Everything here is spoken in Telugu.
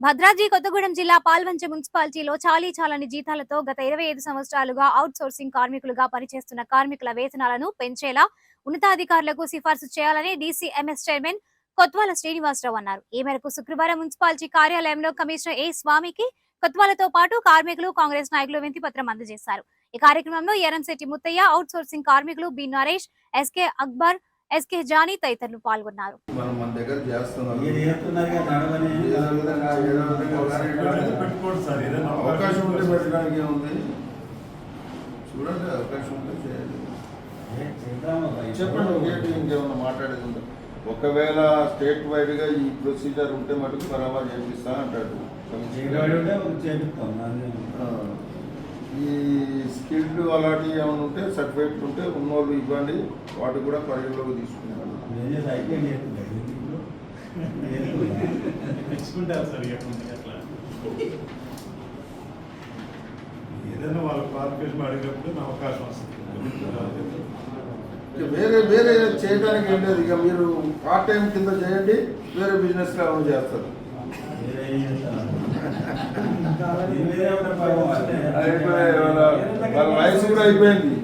భద్రాద్రి కొత్తగూడెం జిల్లా పాల్వంచ మున్సిపాలిటీలో చాలీ చాలని జీతాలతో గత ఇరవై ఐదు సంవత్సరాలుగా అవుట్ సోర్సింగ్ కార్మికులుగా పనిచేస్తున్న కార్మికుల వేతనాలను పెంచేలా ఉన్నతాధికారులకు సిఫార్సు చేయాలని డీసీఎంఎస్ చైర్మన్ కొత్వాల శ్రీనివాసరావు అన్నారు. ఈ మేరకు శుక్రవారం మున్సిపాలిటీ కార్యాలయంలో కమిషనర్ ఏ స్వామికి కొత్వాలతో పాటు కార్మికులు కాంగ్రెస్ నాయకులు వినతి పత్రం అందజేశారు. ఈ కార్యక్రమంలో ఎరంశెట్టి ముత్తయ్య అవుట్ సోర్సింగ్ కార్మికులు B Naresh SK Akbar SK Jani తదితరులు పాల్గొన్నారు. అవకాశం ఉంటే పెట్టడానికి ఏముంది? చూడండి అవకాశం ఉంటే అబ్బాయి. చెప్పండి ఇంకేమన్నా మాట్లాడేది ఉందా? ఒకవేళ స్టేట్ వైడ్గా ఈ ప్రొసీజర్ ఉంటే మటుకు బరాబర్ చేపిస్తా అంటాడు. ఈ స్కిల్డ్ అలాంటివి ఏమైనా ఉంటే సర్టిఫికేట్ ఉంటే ఉన్నోళ్ళు ఇవ్వండి వాటి కూడా పరిగణలోకి తీసుకున్నాను. తెచ్చుకుంటారు సార్ ఇక కొంచెం అట్లా ఏదైనా వాళ్ళ క్వాలిఫికేషన్ అడిగినప్పుడు నా అవకాశం వస్తుంది. ఇక వేరే వేరే చేయడానికి ఏం లేదు. ఇక మీరు పార్ట్ టైం కింద చేయండి వేరే బిజినెస్ ఏమైనా చేస్తారు. వాళ్ళ వయసు కూడా అయిపోయింది.